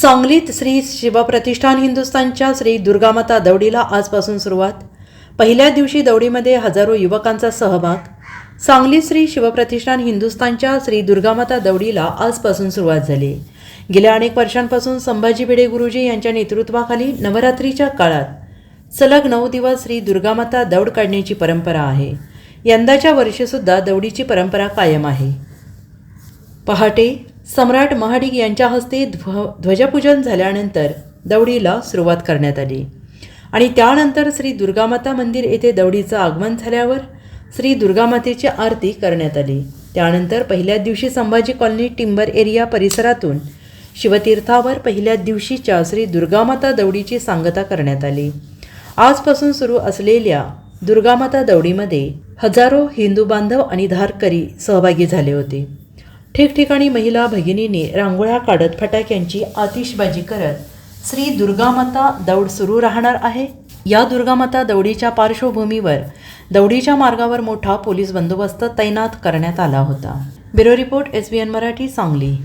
सांगलीत श्री शिवप्रतिष्ठान हिंदुस्थानच्या श्री दुर्गामाता दौडीला आजपासून सुरुवात. पहिल्या दिवशी दौडीमध्ये हजारो युवकांचा सहभाग. सांगली श्री शिवप्रतिष्ठान हिंदुस्थानच्या श्री दुर्गामाता दौडीला आजपासून सुरुवात झाली. गेल्या अनेक वर्षांपासून संभाजी भिडे गुरुजी यांच्या नेतृत्वाखाली नवरात्रीच्या काळात सलग नऊ दिवस श्री दुर्गामाता दौड काढण्याची परंपरा आहे. यंदाच्या वर्षीसुद्धा दौडीची परंपरा कायम आहे. पहाटे सम्राट महाडिक यांच्या हस्ते ध्व ध्वजपूजन झाल्यानंतर दौडीला सुरुवात करण्यात आली. आणि त्यानंतर श्री दुर्गामाता मंदिर येथे दौडीचं आगमन झाल्यावर श्री दुर्गामातेची आरती करण्यात आली. त्यानंतर पहिल्या दिवशी संभाजी कॉलनी टिंबर एरिया परिसरातून शिवतीर्थावर पहिल्या दिवशीच्या श्री दुर्गामाता दौडीची सांगता करण्यात आली. आजपासून सुरू असलेल्या दुर्गामाता दौडीमध्ये हजारो हिंदू बांधव आणि धारकरी सहभागी झाले होते. ठिकठिकाणी महिला भगिनींनी रांगोळ्या काढत फटाक्यांची आतिषबाजी करत श्री दुर्गामाता दौड सुरू राहणार आहे. या दुर्गामाता दौडीच्या पार्श्वभूमीवर दौडीच्या मार्गावर मोठा पोलीस बंदोबस्त तैनात करण्यात आला होता. Bureau report S B N Marathi Sangli.